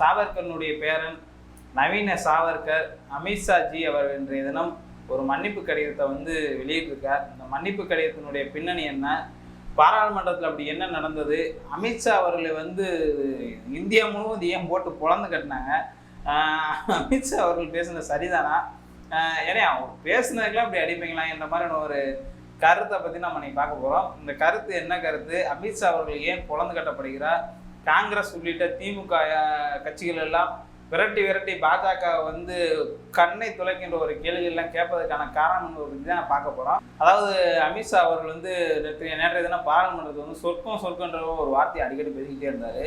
சாவர்கனுடைய பேரன் நவீன சாவர்கர் அமித்ஷாஜி அவர் இன்றைய தினம் ஒரு மன்னிப்பு கடிதத்தை வந்து வெளியிட்டிருக்கார். இந்த மன்னிப்பு கடிதத்தினுடைய பின்னணி என்ன? பாராளுமன்றத்தில் அப்படி என்ன நடந்தது? அமித்ஷா அவர்களை வந்து இந்தியா முழுவதும் ஏன் போட்டு புலந்து கட்டினாங்க? அமித்ஷா அவர்கள் பேசுனது சரிதானா? ஏன்னா அவர் பேசுனதுக்கெல்லாம் அப்படி அடிப்பீங்களா என்ற மாதிரியான ஒரு கருத்தை பற்றி நம்ம இன்னைக்கு பார்க்க போகிறோம் இந்த கருத்து என்ன கருத்து? அமித்ஷா அவர்கள் ஏன் புலந்து கட்டப்படுகிறார்? காங்கிரஸ் உள்ளிட்ட திமுக கட்சிகள் எல்லாம் விரட்டி விரட்டி பாஜக வந்து கண்ணை துளைக்கின்ற ஒரு கேள்விகள்லாம் கேட்பதற்கான காரணம் ஒரு தான் பார்க்க போகிறோம் அதாவது அமித்ஷா அவர்கள் வந்து நேற்று நேற்றைய தினம் பாராளுமன்றத்தில் வந்து சொர்க்கம் சொர்க்கன்ற ஒரு வார்த்தையை அடிக்கடி பேசிக்கிட்டே இருந்தார்.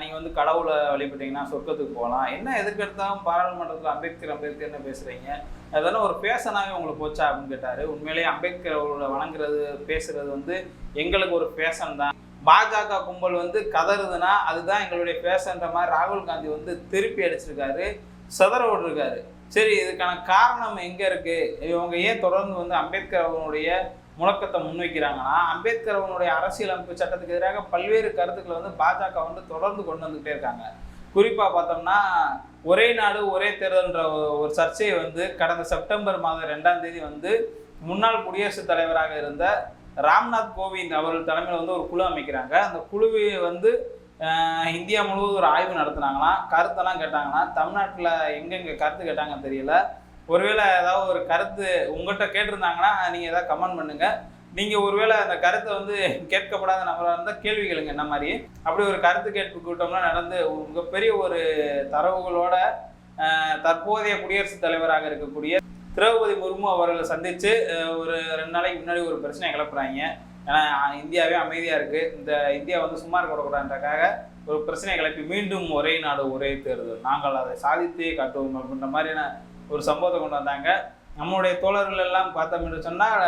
நீங்கள் வந்து கடவுளை வழிபட்டீங்கன்னா சொர்க்கத்துக்கு போகலாம். என்ன எதுக்கெடுத்தாலும் பாராளுமன்றத்தில் அம்பேத்கர் அம்பேத்கர்னு பேசுகிறீங்க அதனால ஒரு ஃபேஷனாகவே உங்களுக்கு போச்சா அப்படின்னு கேட்டார். உண்மையிலேயே அம்பேத்கர் அவரோட வணங்குறது பேசுகிறது வந்து எங்களுக்கு ஒரு ஃபேஷன் தான் பாஜக கும்பல் வந்து கதறுதுன்னா அதுதான் எங்களுடைய பேசன்ற மாதிரி ராகுல் காந்தி வந்து திருப்பி அடிச்சிருக்காரு சதற விட்டுருக்காரு. சரி இதுக்கான காரணம் எங்கே இருக்குது இவங்க ஏன் தொடர்ந்து வந்து அம்பேத்கர் அவர்களுடைய முழக்கத்தை முன்வைக்கிறாங்கன்னா அம்பேத்கர் அவனுடைய அரசியலமைப்பு சட்டத்துக்கு எதிராக பல்வேறு கருத்துக்களை வந்து பாஜக வந்து தொடர்ந்து கொண்டு வந்துகிட்டே இருக்காங்க. குறிப்பாக பார்த்தோம்னா ஒரே நாடு ஒரே தேர்தல்ன்ற ஒரு சர்ச்சையை வந்து கடந்த செப்டம்பர் மாதம் ரெண்டாம் தேதி வந்து முன்னாள் குடியரசுத் தலைவராக இருந்த ராம்நாத் கோவிந்த் அவர்கள் தலைமையில் வந்து ஒரு குழு அமைக்கிறாங்க. அந்த குழுவை வந்து இந்தியா முழுவதும் ஒரு ஆய்வு நடத்துனாங்களாம் கருத்தெல்லாம் கேட்டாங்கன்னா தமிழ்நாட்டில் எங்கெங்கே கருத்து கேட்டாங்கன்னு தெரியல. ஒருவேளை ஏதாவது ஒரு கருத்து உங்கள்கிட்ட கேட்டிருந்தாங்கன்னா நீங்கள் ஏதாவது கமெண்ட் பண்ணுங்க. நீங்கள் ஒருவேளை அந்த கருத்தை வந்து கேட்கப்படாத நபராக இருந்தால் கேள்வி கேளுங்க என்ன மாதிரி? அப்படி ஒரு கருத்து கேட்பு கூட்டம்லாம் நடந்து மிகப்பெரிய ஒரு தரவுகளோட தற்போதைய குடியரசுத் தலைவராக இருக்கக்கூடிய திரௌபதி முர்மு அவர்களை சந்தித்து ஒரு ரெண்டு நாளைக்கு முன்னாடி ஒரு பிரச்சனை கிளப்புறாங்க. ஏன்னா இந்தியாவே அமைதியாக இருக்குது இந்த இந்தியா வந்து சும்மா இருக்கக்கூடாதுன்றக்காக ஒரு பிரச்சனை கிளப்பி மீண்டும் ஒரே நாடு ஒரே தேர்தல். நாங்கள் அதை சாதித்தே காட்டுவோம் அப்படின்ற மாதிரியான ஒரு சம்பவத்தை கொண்டு வந்தாங்க. நம்மளுடைய தோழர்கள் எல்லாம் பார்த்தோம் என்று சொன்னால்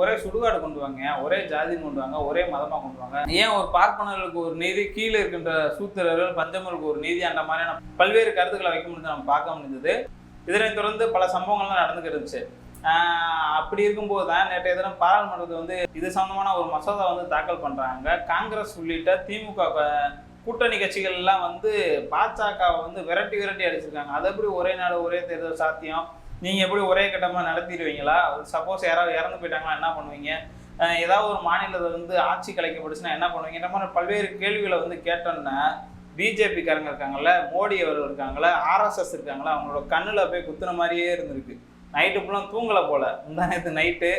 ஒரே சுடுகாடு கொண்டு வாங்க ஒரே ஜாதின்னு கொண்டு வாங்க ஒரே மதமாக கொண்டு வாங்க. ஏன் ஒரு பார்ப்பனர்களுக்கு ஒரு நீதி கீழே இருக்கின்ற சூத்திரர்கள் பஞ்சமர்களுக்கு ஒரு நீதி அந்த மாதிரியான பல்வேறு கருத்துக்களை வைக்க முடிஞ்சு நம்ம பார்க்க முடிஞ்சது இதனைத் தொடர்ந்து பல சம்பவங்கள்லாம் நடந்துக்கிட்டு இருந்துச்சு. அப்படி இருக்கும்போது தான் நேற்றைய தினம் பாராளுமன்றத்தில் வந்து இது சம்பந்தமான ஒரு மசோதா வந்து தாக்கல் பண்ணுறாங்க காங்கிரஸ் உள்ளிட்ட திமுக கூட்டணி கட்சிகள்லாம் வந்து பாஜகவை வந்து விரட்டி விரட்டி அடிச்சிருக்காங்க. அது எப்படி ஒரே நாடு ஒரே தேர்தல் சாத்தியம்? நீங்கள் எப்படி ஒரே கட்டமாக நடத்திடுவீங்களா? சப்போஸ் யாராவது இறந்து போயிட்டாங்களா என்ன பண்ணுவீங்க? ஏதாவது ஒரு மாநிலத்தில் வந்து ஆட்சி கலைக்கப்பட்டுச்சுன்னா என்ன பண்ணுவீங்க? இந்த மாதிரி பல்வேறு கேள்விகளை வந்து கேட்டோன்னா பிஜேபிக்காரங்க இருக்காங்கல்ல மோடி அவர்கள் இருக்காங்கள ஆர்எஸ்எஸ் இருக்காங்களா அவங்களோட கண்ணில் போய் குத்துன மாதிரியே இருந்திருக்கு. நைட்டு ஃபுல்லாக தூங்கலை போல. இந்த நேற்று நைட்டு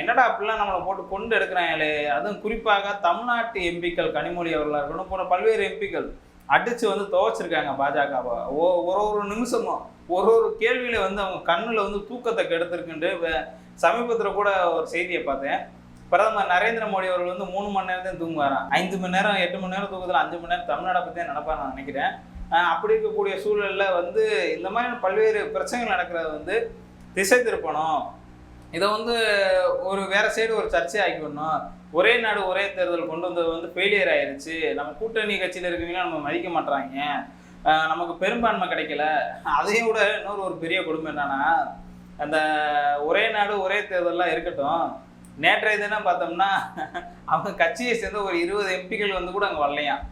என்னடா அப்படிலாம் நம்மளை போட்டு கொண்டு எடுக்கிறாங்களே. அதுவும் குறிப்பாக தமிழ்நாட்டு எம்பிக்கள் கனிமொழி அவர்களாக இருக்கணும் போன பல்வேறு எம்பிக்கள் அடித்து வந்து துவச்சிருக்காங்க பாஜகவை. ஓ ஒரு ஒரு நிமிஷமும் ஒரு ஒரு கேள்வியில் வந்து அவங்க கண்ணில் வந்து தூக்கத்தை கெடுத்துருக்குன்ட்டு சமீபத்தில் கூட ஒரு செய்தியை பார்த்தேன். பிரதமர் நரேந்திர மோடி அவர்கள் வந்து மூணு மணி நேரம் தான் தூங்குவாராம். ஐந்து மணி நேரம் எட்டு மணி நேரம் தூக்கத்தில் அஞ்சு மணி நேரம் தமிழ்நாடை பற்றி தான் நான் நினைக்கிறேன். அப்படி இருக்கக்கூடிய சூழலில் வந்து இந்த மாதிரியான பல்வேறு பிரச்சனைகள் நடக்கிறது வந்து திசை திருப்பணும். இதை வந்து ஒரு வேற சைடு ஒரு சர்ச்சை ஆக்கிடணும் ஒரே நாடு ஒரே தேர்தல் கொண்டு வந்தது வந்து ஃபெயிலியர் ஆயிடுச்சு நம்ம கூட்டணி கட்சியில் இருக்கவங்களாம் நம்ம மதிக்க மாட்றாங்க. நமக்கு பெரும்பான்மை கிடைக்கல. அதையும் விட இன்னொரு ஒரு பெரிய கொடுமை என்னன்னா அந்த ஒரே நாடு ஒரே தேர்தல்லாம் இருக்கட்டும். நேற்றைய தினம் பார்த்தோம்னா அவங்க கட்சியை சேர்ந்த ஒரு இருபது எம்பிக்கள் வந்து கூட அங்கே வரலையாம்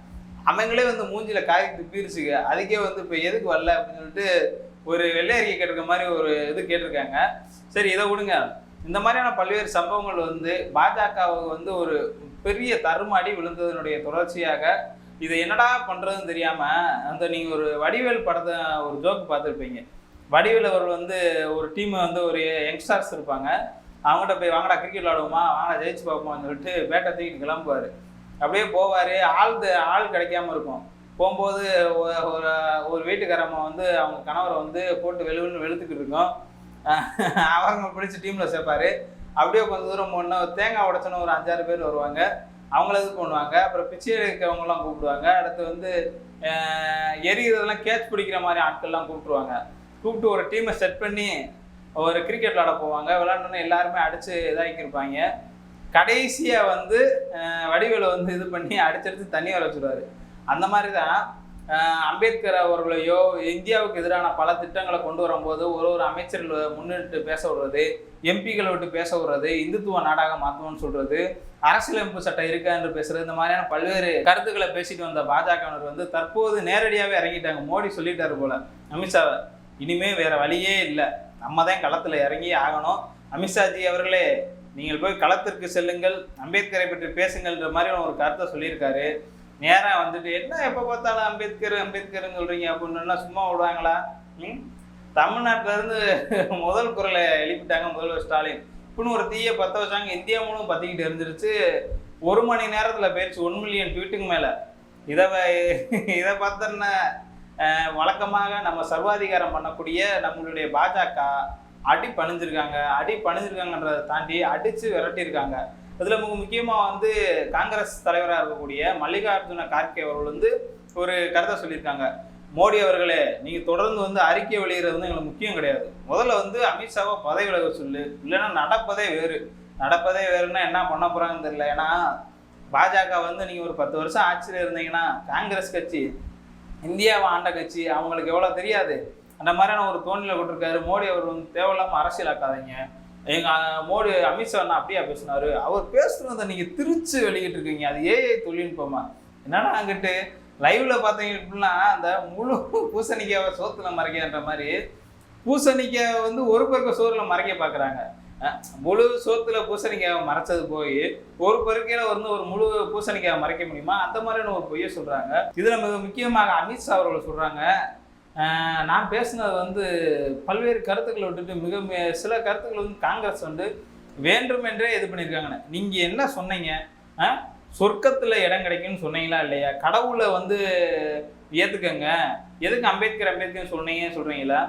அவங்களே வந்து மூஞ்சில காய் துப்பிருச்சுங்க அதுக்கே வந்து இப்போ எதுக்கு வரல அப்படின்னு சொல்லிட்டு ஒரு வெள்ளை அறிக்கை கேட்டிருக்க மாதிரி ஒரு இது கேட்டிருக்காங்க. சரி இதை விடுங்க. இந்த மாதிரியான பல்வேறு சம்பவங்கள் வந்து பாஜகவுக்கு வந்து ஒரு பெரிய தருமாடி விழுந்ததனுடைய தொடர்ச்சியாக இதை என்னடா பண்ணுறதுன்னு தெரியாமல் அந்த நீங்கள் ஒரு வடிவேல் படத்தை ஒரு ஜோக் பார்த்துருப்பீங்க. வடிவேல் அவர்கள் வந்து ஒரு டீம் வந்து ஒரு யங்ஸ்டர்ஸ் இருப்பாங்க. அவங்ககிட்ட போய் வாங்கடா கிரிக்கெட் விளாடுவோமா வாங்கடா ஜெயிச்சு பார்ப்போம்னு சொல்லிட்டு பேட்டை தூக்கிட்டு கிளம்புவார். அப்படியே போவார். ஆள் த- ஆள் கிடைக்காம இருக்கும். போகும்போது ஒரு ஒரு வீட்டுக்காரம்மா வந்து அவங்க கணவரை வந்து போட்டு வெளுன்னு வெளுத்துக்கிட்டு இருக்கோம். அவங்க பிடிச்சி டீமில் சேர்ப்பார். அப்படியே கொஞ்சம் தூரம் போனா தேங்காய் உடைச்சோன்னு ஒரு அஞ்சாறு பேர் வருவாங்க. அவங்கள இது பண்ணுவாங்க அப்புறம் பிச்சை எடுக்கிறவங்கலாம் கூப்பிடுவாங்க. அடுத்து வந்து எரிகிறதெல்லாம் கேட்ச் பிடிக்கிற மாதிரி ஆட்கள்லாம் கூப்பிட்டுருவாங்க. கூப்பிட்டு ஒரு டீமை செட் பண்ணி ஒரு கிரிக்கெட் விளாட போவாங்க. விளாண்டோன்னே எல்லாருமே அடித்து இதாக்கியிருப்பாங்க. கடைசியாக வந்து வடிவில் வந்து இது பண்ணி அடிச்சடிச்சு தண்ணி வர வச்சுருவாரு. அந்த மாதிரி தான் அம்பேத்கர் அவர்களையோ இந்தியாவுக்கு எதிரான பல திட்டங்களை கொண்டு வரும்போது ஒரு ஒரு அமைச்சர்கள் முன்னிட்டு பேச விடுறது எம்பிகளை விட்டு பேச விடுறது இந்துத்துவ நாடாக மாற்றுவோம்னு சொல்றது அரசியலமைப்பு சட்டம் இருக்கா என்று பேசுறது இந்த மாதிரியான பல்வேறு கருத்துக்களை பேசிட்டு வந்த பாஜகவினர் வந்து தற்போது நேரடியாகவே இறங்கிட்டாங்க. மோடி சொல்லிட்டாரு போல. அமித்ஷாவை இனிமே வேற வழியே இல்லை. நம்ம தான் களத்தில் இறங்கி ஆகணும். அமித்ஷாஜி அவர்களே நீங்கள் போய் களத்திற்கு செல்லுங்கள். அம்பேத்கரை பற்றி பேசுங்கள்ன்ற மாதிரி ஒரு கருத்தை சொல்லியிருக்காரு. நேராக வந்துட்டு என்ன எப்போ பார்த்தாலும் அம்பேத்கர் அம்பேத்கர்னு சொல்கிறீங்க அப்படின்னு சும்மா விடுவாங்களா? ம்? தமிழ்நாட்டிலேருந்து முதல் குரலை எழுப்பிட்டாங்க முதல்வர் ஸ்டாலின். இப்படின்னு ஒரு தீயை பற்ற வச்சாங்க. இந்தியா முழுவதும் பற்றிக்கிட்டு இருந்துருச்சு. ஒரு மணி நேரத்தில் போயிடுச்சு ஒன் மில்லியன் ட்வீட்டுக்கு மேலே. இதை இதை பார்த்தோன்னா வழக்கமாக நம்ம சர்வாதிகாரம் பண்ணக்கூடிய நம்மளுடைய பாஜக அடி பணிஞ்சிருக்காங்க. அடி பணிஞ்சிருக்காங்கன்றதை தாண்டி அடித்து விரட்டியிருக்காங்க. அதில் மிக முக்கியமாக வந்து காங்கிரஸ் தலைவராக இருக்கக்கூடிய மல்லிகார்ஜுன கார்கே அவர்கள் வந்து ஒரு கருத்தை சொல்லியிருக்காங்க. மோடி அவர்களே நீங்கள் தொடர்ந்து வந்து அறிக்கை வெளியிடுறது வந்து எங்களுக்கு முக்கியம் கிடையாது. முதல்ல வந்து அமித்ஷாவை பதவி விலக சொல்லு. இல்லைன்னா நடப்பதே வேறு. நடப்பதே வேறுன்னா என்ன பண்ண போகிறாங்கன்னு தெரியல. ஏன்னா பாஜக வந்து நீங்கள் ஒரு பத்து வருஷம் ஆட்சியில் இருந்தீங்கன்னா காங்கிரஸ் கட்சி இந்தியாவை ஆண்ட கட்சி அவங்களுக்கு எவ்வளோ தெரியாது. அந்த மாதிரியான ஒரு தோணியில் விட்டுருக்காரு மோடி அவர் வந்து தேவையில்லாமல் அரசியலாக்காதீங்க எங்கள் மோடி அமித்ஷா அண்ணா அப்படியா பேசினார்? அவர் பேசுனதை நீங்கள் திருச்சு வெளியிட்டு இருக்கீங்க. அது ஏஐ தொழில்நுட்பமா? என்னன்னா அங்கிட்டு? லைவ்ல பார்த்தீங்க அப்படின்னா அந்த முழு பூசணிக்காவை சோத்துல மறைக்கன்ற மாதிரி பூசணிக்காய் வந்து ஒரு பக்கம் சோறுல மறைக்க பார்க்குறாங்க. முழு சோத்துல பூசணிக்காய் மறைச்சது போய் ஒரு பருக்கையில வந்து ஒரு முழு பூசணிக்காவை மறைக்க முடியுமா? அந்த மாதிரியான ஒரு பொய்யை சொல்றாங்க. இதுல மிக முக்கியமாக அமித்ஷா அவர்கள் சொல்றாங்க. நான் பேசுனது வந்து பல்வேறு கருத்துக்களை விட்டுட்டு மிக மிக சில கருத்துக்கள் வந்து காங்கிரஸ் வந்து வேண்டுமென்றே இது பண்ணியிருக்காங்கண்ணே நீங்கள் என்ன சொன்னீங்க? ஆ சொர்க்கத்தில் இடம் கிடைக்கும்னு சொன்னீங்களா இல்லையா? கடவுளை வந்து ஏற்றுக்கங்க எதுக்கு அம்பேத்கர் அம்பேத்கர் சொன்னீங்கன்னு சொல்கிறீங்களா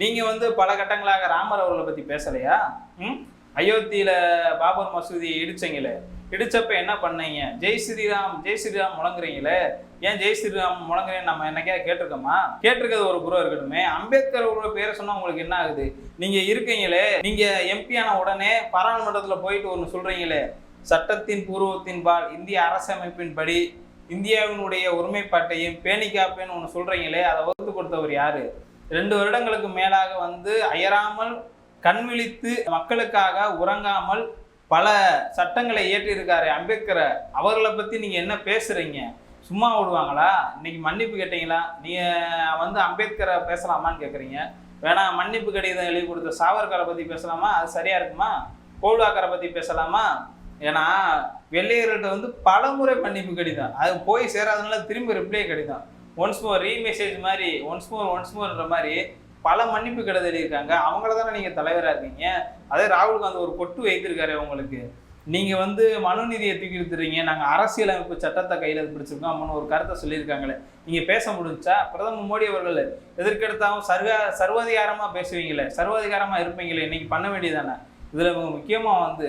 நீங்கள் வந்து பல கட்டங்களாக ராமர் அவர்களை பற்றி பேசலையா? அயோத்தியில பாபர் மசூதியை இடிச்சீங்களே. இடிச்சப்ப என்ன பண்ணீங்க? ஜெய் ஸ்ரீராம் ஜெய் ஸ்ரீராம் முழங்குறீங்களே. ஏன் ஜெய் ஸ்ரீராம் முழங்குறேன்னு நம்ம என்னைக்கா கேட்டிருக்கோமா? கேட்டிருக்கிறது ஒரு குரு இருக்கட்டுமே. அம்பேத்கர் அவரோட பேரை சொன்னா உங்களுக்கு என்ன ஆகுது? நீங்க இருக்கீங்களே. நீங்க எம்பி ஆன உடனே பாராளுமன்றத்துல போயிட்டு ஒன்று சொல்றீங்களே. சட்டத்தின் பூர்வத்தின் பால் இந்திய அரசமைப்பின்படி இந்தியாவினுடைய ஒருமைப்பாட்டையும் பேணி காப்பேன்னு ஒன்று சொல்றீங்களே. அதை வகுத்து கொடுத்தவர் யாரு? ரெண்டு வருடங்களுக்கு மேலாக வந்து அயராமல் கண் விழித்து மக்களுக்காக உறங்காமல் பல சட்டங்களை இயற்றியிருக்காரு அம்பேத்கரை. அவர்களை பற்றி நீங்கள் என்ன பேசுகிறீங்க சும்மா விடுவாங்களா? இன்னைக்கு மன்னிப்பு கேட்டீங்களா? நீங்கள் வந்து அம்பேத்கரை பேசலாமான்னு கேட்குறீங்க வேணா மன்னிப்பு கடிதம் எழுதி கொடுத்த சாவர்கரை பற்றி பேசலாமா? அது சரியாக இருக்குமா? கோல்வாக்கரை பற்றி பேசலாமா? ஏன்னா வெள்ளையர்கள்ட்ட வந்து பலமுறை மன்னிப்பு கடிதம். அது போய் சேராதனால திரும்ப ரிப்ளை கடிதம். ஒன்ஸ் மோர் ரீமெசேஜ் மாதிரி ஒன்ஸ் மோர் ஒன்ஸ் மோர்ன்ற மாதிரி பல மன்னிப்பு கடிதம் எழுதியிருக்காங்க அவங்கள தானே நீங்கள் தலைவராக இருக்கீங்க? அதே ராகுல் காந்தி ஒரு கொட்டு வைத்திருக்காரு உங்களுக்கு. நீங்கள் வந்து மனுநீதியை தூக்கி எடுத்துறீங்க நாங்கள் அரசியலமைப்பு சட்டத்தை கையில் பிடிச்சிருக்கோம். அப்படின்னு ஒரு கருத்தை சொல்லியிருக்காங்களே. நீங்கள் பேச முடிஞ்சா பிரதமர் மோடி அவர்கள் எதற்கெடுத்தாலும் சர்வ சர்வாதிகாரமாக பேசுவீங்களே. சர்வாதிகாரமாக இருப்பீங்களே. இன்னைக்கு பண்ண வேண்டியதானே இதில் முக்கியமாக வந்து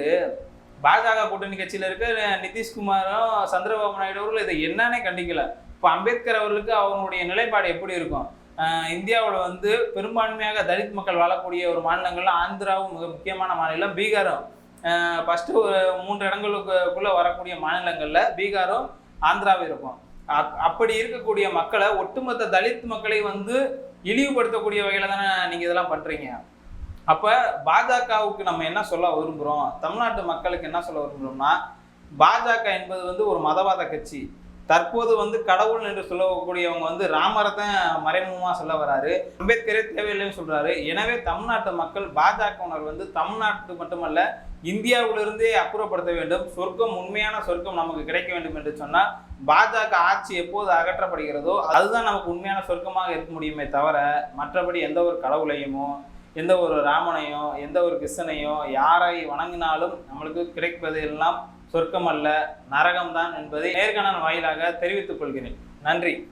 பாஜக கூட்டணி கட்சியில் இருக்க நிதிஷ்குமாரும் சந்திரபாபு நாயுடு அவர்கள் இதை என்னன்னே கண்டிக்கல. இப்போ அம்பேத்கர் அவர்களுக்கு அவங்களுடைய நிலைப்பாடு எப்படி இருக்கும்? இந்தியாவில் வந்து பெரும்பான்மையாக தலித் மக்கள் வாழக்கூடிய ஒரு மாநிலங்கள்ல ஆந்திராவும் மிக முக்கியமான மாநிலம் பீகாரும். ஃபஸ்ட்டு ஒரு மூன்று இடங்களுக்குள்ளே வரக்கூடிய மாநிலங்களில் பீகாரும் ஆந்திராவும் இருக்கும். அப்- அப்படி இருக்கக்கூடிய மக்களை ஒட்டுமொத்த தலித் மக்களை வந்து இழிவுபடுத்தக்கூடிய வகையில் தானே நீங்கள் இதெல்லாம் பண்ணுறீங்க அப்போ பாஜகவுக்கு நம்ம என்ன சொல்ல விரும்புகிறோம் தமிழ்நாட்டு மக்களுக்கு என்ன சொல்ல விரும்புகிறோம்னா பாஜக என்பது வந்து ஒரு மதவாத கட்சி. தற்போது வந்து கடவுள் என்று சொல்லக்கூடியவங்க வந்து ராமரை தான் மறைமுகமாக சொல்ல வராரு. அம்பேத்கரே தேவையில்லைன்னு சொல்றாரு. எனவே தமிழ்நாட்டு மக்கள் பாஜகவினர் வந்து தமிழ்நாட்டு மட்டுமல்ல இந்தியாவிலிருந்தே அப்புறப்படுத்த வேண்டும். சொர்க்கம் உண்மையான சொர்க்கம் நமக்கு கிடைக்க வேண்டும் என்று சொன்னால் பாஜக ஆட்சி எப்போது அகற்றப்படுகிறதோ அதுதான் நமக்கு உண்மையான சொர்க்கமாக இருக்க முடியுமே தவிர மற்றபடி எந்த ஒரு கடவுளையுமோ எந்த ஒரு ராமனையோ எந்த ஒரு கிருஷ்ணனையோ யாரை வணங்கினாலும் நம்மளுக்கு கிடைப்பது எல்லாம் சொர்க்கம் அல்ல நரகம்தான் என்பதை நேர்காணல் வாயிலாக தெரிவித்துக் கொள்கிறேன். நன்றி.